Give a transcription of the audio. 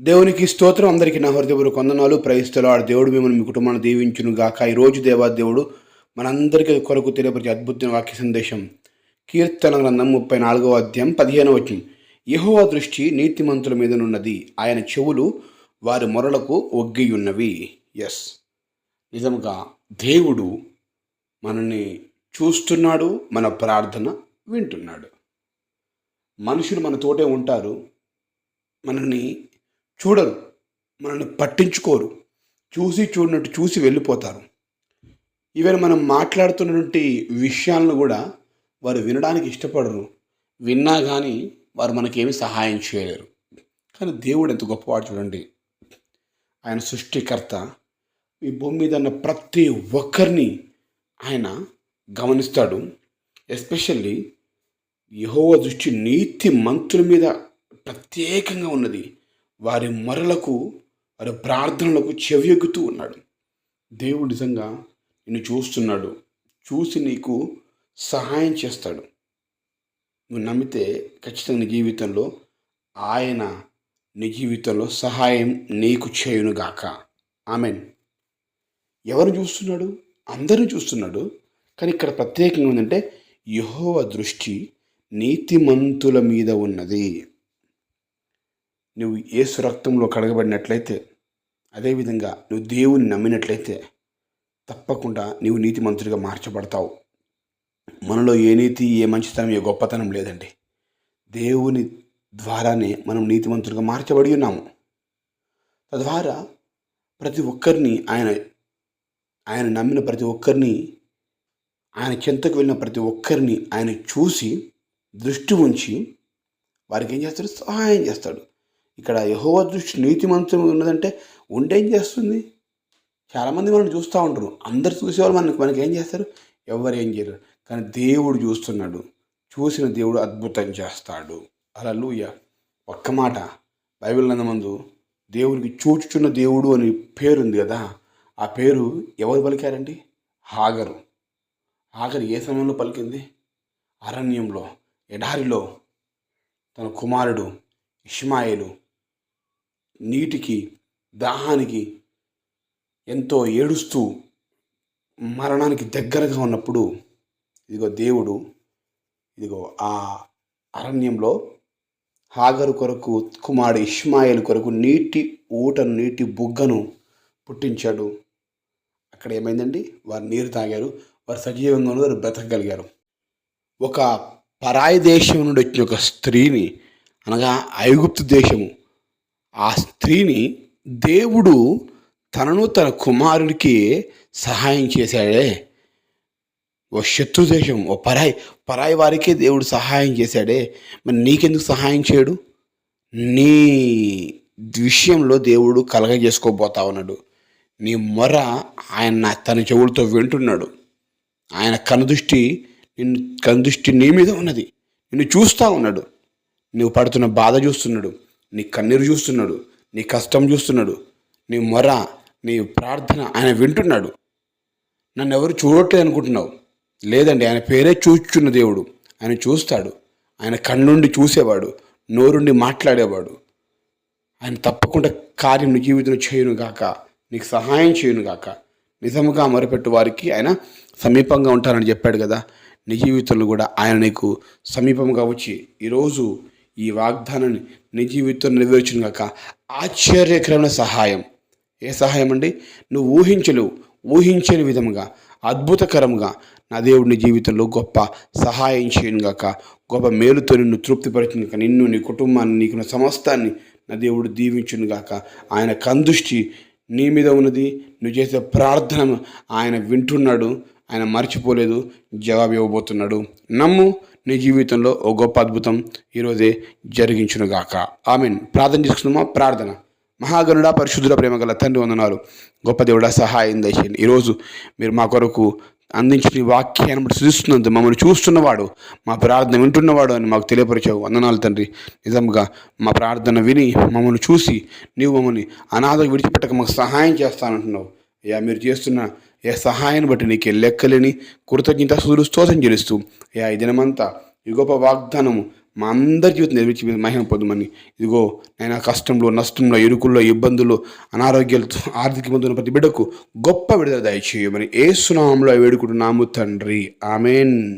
దేవునికి స్తోత్రం. అందరికీ నా హృదయపూర్వ కొందనాలు ప్రయిస్తలో ఆ దేవుడు మిమ్మల్ని మీ కుటుంబాన్ని దీవించును గాక ఈ రోజు దేవా దేవుడు మనందరికీ కొరకు తెలియపరిచే అద్భుతమైన వాక్య సందేశం. కీర్తన గ్రంథం ముప్పై నాలుగవ అధ్యాయం పదిహేనవ వచనం. యెహోవా దృష్టి నీతిమంతుల మీదనున్నది. ఆయన చెవులు వారి మొరలకు ఒగ్గియున్నవి. ఎస్ నిజంగా దేవుడు మనల్ని చూస్తున్నాడు మన ప్రార్థన వింటున్నాడు. మనుషులు మన తోటే ఉంటారు. మనల్ని చూడరు. మనల్ని పట్టించుకోరు. చూసి చూడనట్టు చూసి వెళ్ళిపోతారు. ఈవెన్ మనం మాట్లాడుతున్నటువంటి విషయాలను కూడా వారు వినడానికి ఇష్టపడరు. విన్నా కానీ వారు మనకేమి సహాయం చేయలేరు. కానీ దేవుడు ఎంత గొప్పవాడు చూడండి. ఆయన సృష్టికర్త. ఈ భూమి మీద ఉన్న ప్రతి ఒక్కరిని ఆయన గమనిస్తాడు. ఎస్పెషల్లీ యహోవ దృష్టి నీతి మంతుల మీద ప్రత్యేకంగా ఉన్నది. వారి మొరలకు వారి ప్రార్థనలకు చెవియొగ్గుతూ ఉన్నాడు. దేవుడు నిజంగా నిన్ను చూస్తున్నాడు. చూసి నీకు సహాయం చేస్తాడు. నువ్వు నమ్మితే ఖచ్చితంగా నీ జీవితంలో ఆయన నీ జీవితంలో సహాయం నీకు చేయునుగాక ఆమెన్. ఎవరు చూస్తున్నాడు? అందరూ చూస్తున్నాడు. కానీ ఇక్కడ ప్రత్యేకంగా ఏంటంటే యహోవ దృష్టి నీతిమంతుల మీద ఉన్నది. నువ్వు ఏసు రక్తంలో కడగబడినట్లయితే అదేవిధంగా నువ్వు దేవుని నమ్మినట్లయితే తప్పకుండా నీవు నీతి నీతిమంతుడిగా మార్చబడతావు. మనలో ఏ నీతి ఏ మంచితనం ఏ గొప్పతనం లేదండి. దేవుని ద్వారానే మనం నీతిమంతుడిగా మార్చబడి ఉన్నాము. తద్వారా ప్రతి ఒక్కరిని ఆయన ఆయన నమ్మిన ప్రతి ఒక్కరిని ఆయన చెంతకు వెళ్ళిన ప్రతి ఒక్కరిని ఆయన చూసి దృష్టి ఉంచి వారికి ఏం చేస్తాడు? సహాయం చేస్తాడు. ఇక్కడ యహోవ దృష్టి నీతిమంతం ఉన్నదంటే ఉండేం చేస్తుంది? చాలామంది మనం చూస్తూ ఉంటారు అందరు చూసేవాళ్ళు మనకి మనకి ఏం చేస్తారు? ఎవరు ఏం చేయరు. కానీ దేవుడు చూస్తున్నాడు. చూసిన దేవుడు అద్భుతం చేస్తాడు. అలా లూయ ఒక్క మాట. బైబిల్ నందమందు దేవునికి చూచుచున్న దేవుడు అని పేరుంది కదా. ఆ పేరు ఎవరు పలికారండి? హాగరు. హాగరు ఏ సమయంలో పలికింది? అరణ్యంలో ఎడారిలో. తన కుమారుడు ఇష్మాయిలు నీటికి దాహానికి ఎంతో ఏడుస్తూ మరణానికి దగ్గరగా ఉన్నప్పుడు ఇదిగో దేవుడు ఇదిగో ఆ అరణ్యంలో హాగరు కొరకు కుమారుడు ఇష్మాయిల్ కొరకు నీటి ఊటను నీటి బుగ్గను పుట్టించాడు. అక్కడ ఏమైందండి? వారు నీరు తాగారు వారు సజీవంగా వారు బ్రతకగలిగారు. ఒక పరాయి దేశం నుండి వచ్చిన ఒక స్త్రీని అనగా ఐగుప్తు దేశము ఆ స్త్రీని దేవుడు తనను తన కుమారుడికి సహాయం చేశాడే. ఓ శత్రు దేశం ఓ పరాయి పరాయి వారికే దేవుడు సహాయం చేశాడే. మరి నీకెందుకు సహాయం చేయడు? నీ విషయంలో దేవుడు కలగజేసుకోబోతా ఉన్నాడు. నీ మొర ఆయన తన చెవులతో వింటున్నాడు. ఆయన కనుదృష్టి నిన్ను కనుదృష్టి నీ మీద ఉన్నది. నిన్ను చూస్తూ ఉన్నాడు. నువ్వు పడుతున్న బాధ చూస్తున్నాడు. నీ కన్నీరు చూస్తున్నాడు నీ కష్టం చూస్తున్నాడు నీ మొర నీ ప్రార్థన ఆయన వింటున్నాడు. నన్ను ఎవరు చూడట్లేదు అనుకుంటున్నావు? లేదండి ఆయన పేరే చూచున్న దేవుడు. ఆయన చూస్తాడు. ఆయన కన్నుండి చూసేవాడు నోరుండి మాట్లాడేవాడు. ఆయన తప్పకుండా కార్యం నీ జీవితంలో చేయును గాక నీకు సహాయం చేయును గాక. నిజముగా మొరపెట్టు వారికి ఆయన సమీపంగా ఉంటారని చెప్పాడు కదా. నీ జీవితంలో కూడా ఆయన నీకు సమీపంగా వచ్చి ఈరోజు ఈ వాగ్దానాన్ని నీ జీవితంలో నెరవేర్చును గాక. ఆశ్చర్యకరమైన సహాయం. ఏ సహాయం అండి? నువ్వు ఊహించలేవు. ఊహించని విధముగా అద్భుతకరంగా నా దేవుడిని జీవితంలో గొప్ప సహాయం చేయను గాక. గొప్ప మేలుతో నిన్ను తృప్తిపరచును గాక. నిన్ను నీ కుటుంబాన్ని నీకున్న సమస్తాన్ని నా దేవుడు దీవించును గాక. ఆయన కందుష్టి నీ మీద ఉన్నది నువ్వు చేసే ప్రార్థన ఆయన వింటున్నాడు ఆయన మర్చిపోలేదు జవాబు ఇవ్వబోతున్నాడు. నమ్ము నీ జీవితంలో ఓ గొప్ప అద్భుతం ఈరోజే జరిగించునుగాక. ఆమెన్. ప్రార్థన చేసుకున్నామా ప్రార్థన. మహాగణుడ పరిశుద్ధుల ప్రేమ గల తండ్రి వందనాలు. గొప్ప దేవుడ సహాయం దయచేయండి. ఈరోజు మీరు మా కొరకు అందించిన ఈ వాక్యాన్ని బట్టి చూస్తున్నందు మమ్మల్ని చూస్తున్నవాడు మా ప్రార్థన వింటున్నవాడు అని మాకు తెలియపరిచావు. వందనాలు తండ్రి. నిజంగా మా ప్రార్థన విని మమ్మల్ని చూసి నీవు మమ్మల్ని అనాథ విడిచిపెట్టక మాకు సహాయం చేస్తానంటున్నావు. అయ్యా మీరు చేస్తున్న ఏ సహాయాన్ని బట్టి నీకే లెక్కలేని కృతజ్ఞత స్తోత్రం చెల్లిస్తూ అయ్యా ఈ దినమంతా ఈ గొప్ప వాగ్దానము మా అందరి జీవితం నిర్మించి మీద మహిమ పొందమని. ఇదిగో నేను కష్టంలో నష్టంలో ఇరుకుల్లో ఇబ్బందులు అనారోగ్యాలతో ఆర్థిక ఇబ్బందులు ప్రతి బిడ్డకు గొప్ప విడుదల దయచేయమని. ఏ సునామంలో వేడుకుంటున్నాము తండ్రి. ఆమెన్.